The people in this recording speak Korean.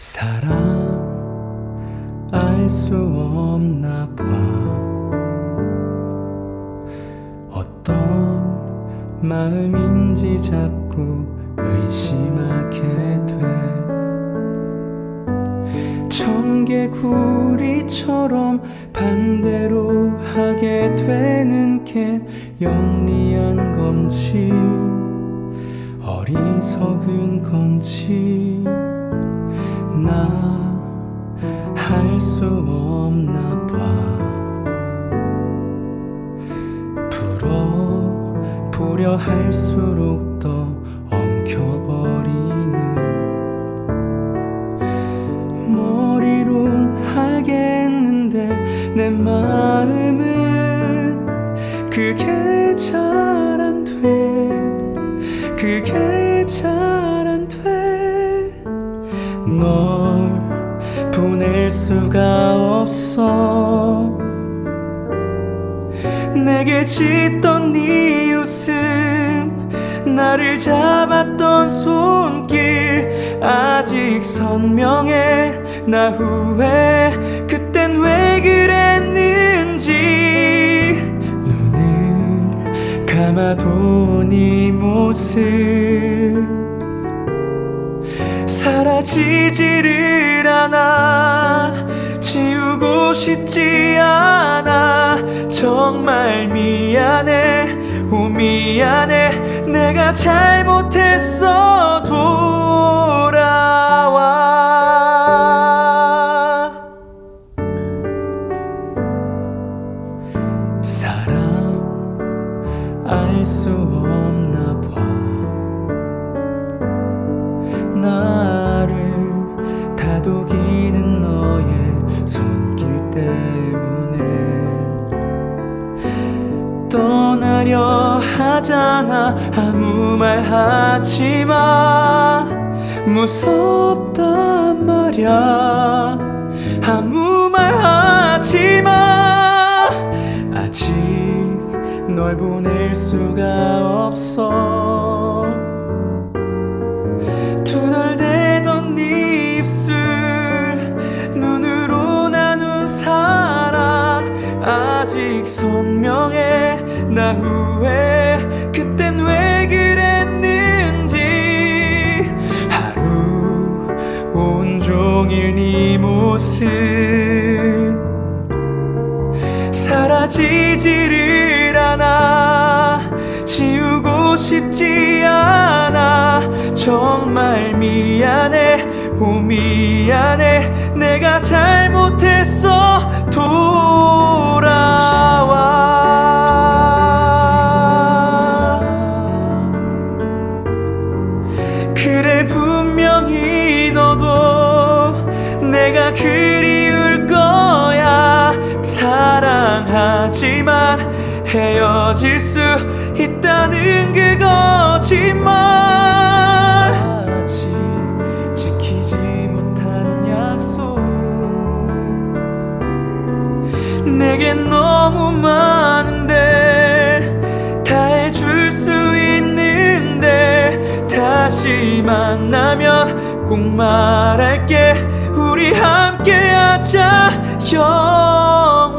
사랑 알 수 없나 봐. 어떤 마음인지 자꾸 의심하게 돼. 청개구리처럼 반대로 하게 되는 게 영리한 건지 어리석은 건지 나할수 없나 봐. 불어 보려 할수록 더 엉켜버리는 머리론 하겠는데 내 마음은 그게 잘 안 돼. 그게 잘 널 보낼 수가 없어. 내게 짓던 네 웃음 나를 잡았던 손길 아직 선명해. 나 후회 그땐 왜 그랬는지. 눈을 감아도 네 모습 사라지지를 않아. 지우고 싶지 않아. 정말 미안해. 오 미안해. 내가 잘못했어. 돌아와. 사랑 알 수 없나 봐 떠나려 하잖아. 아무 말 하지 마. 무섭단 말야. 아무 말 하지 마. 아직 널 보낼 수가 없어 아직 선명해 나 후회. 그땐 왜 그랬는지. 하루 온종일 네 모습. 사라지지를 않아. 지우고 싶지 않아. 정말 미안해. 오 미안해. 내가 잘못했어 그래 분명히 너도 내가 그리울 거야. 사랑하지만 헤어질 수 있다는 그 거짓말 아직 지키지 못한 약속. 내겐 너무 많 만나면 꼭 말할게. 우리 함께 하자 영